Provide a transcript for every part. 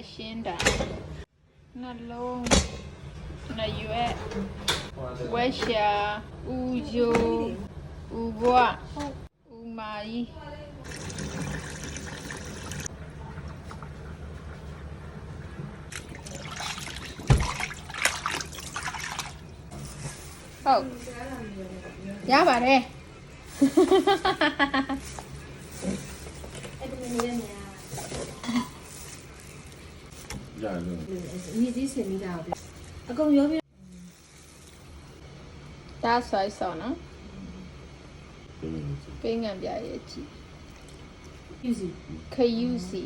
အရှင်းတာနှလုံးနှရွက်ဝက်ရှာဦးယိုဦးဘွားဦးမာကြီးဟုတ် ရပါတယ်အဲ့ဒီနေရနေရတယ်လို့အမြင့်ကြီးစင်မိတာပဲအကုန်ရောပြဒါဆွိုင်းဆောင်နော်ဒီလိုပေးငံပြရဲ့ကြည့်ယူစီခယူစီ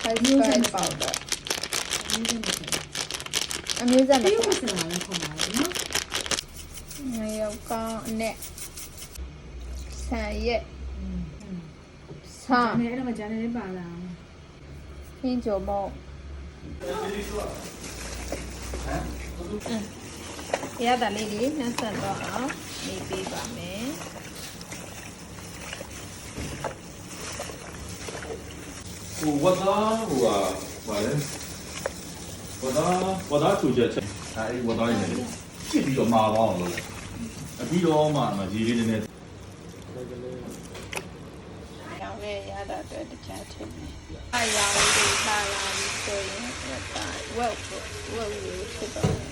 ခိုင်စပိုင်ပေါဒါအမျိုးသမီးပြုတ်စလာလည်းခေါ်ပါလေနော်ငရုတ်ကောင်းအနဲ့ဆန်ရက် ဆာအဲ့အဲ့တော့မကြမ်းနေပါလားဟင်းကြော်မောရတာလေးလေးနှက်ဆက်တော့အောင်နေပေးပါမယ်ဟိုဝတ်သားဟိုဟာဘာလဲဝတ်သားဝတ်သားချူချက်ချက်အဲဒီဝတ်သားရင်းလေးချစ်ပြီးတော့မာသွားအောင်လုပ်လိုက်အပြီးတော့မှမကြီးလေးနည်းနည်း ရောင်ရဲ့ရတာအတွက်တခြားထည့်မယ်။အရောင်လေးတွေပါလာပြီဆိုရင်ဝက်တာဝက်ဝက်ဝက်ဖြစ်တော့မယ်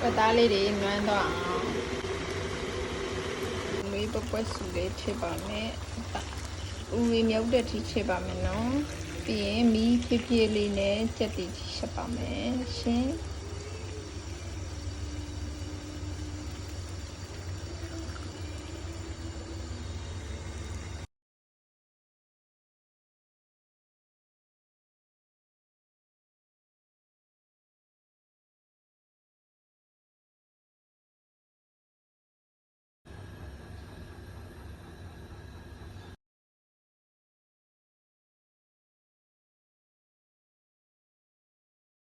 ဝက်သားလေးတွေနွမ်းတော့အောင်မွေးပပွက်စုလေးထည့်ပါမယ်။ဦးဝေမြောက်တဲ့ထိထည့်ပါမယ်နော်။ပြီးရင်မီးဖြည်းဖြည်းလေးနဲ့ကြက်တီချက်ပါမယ်ရှင်။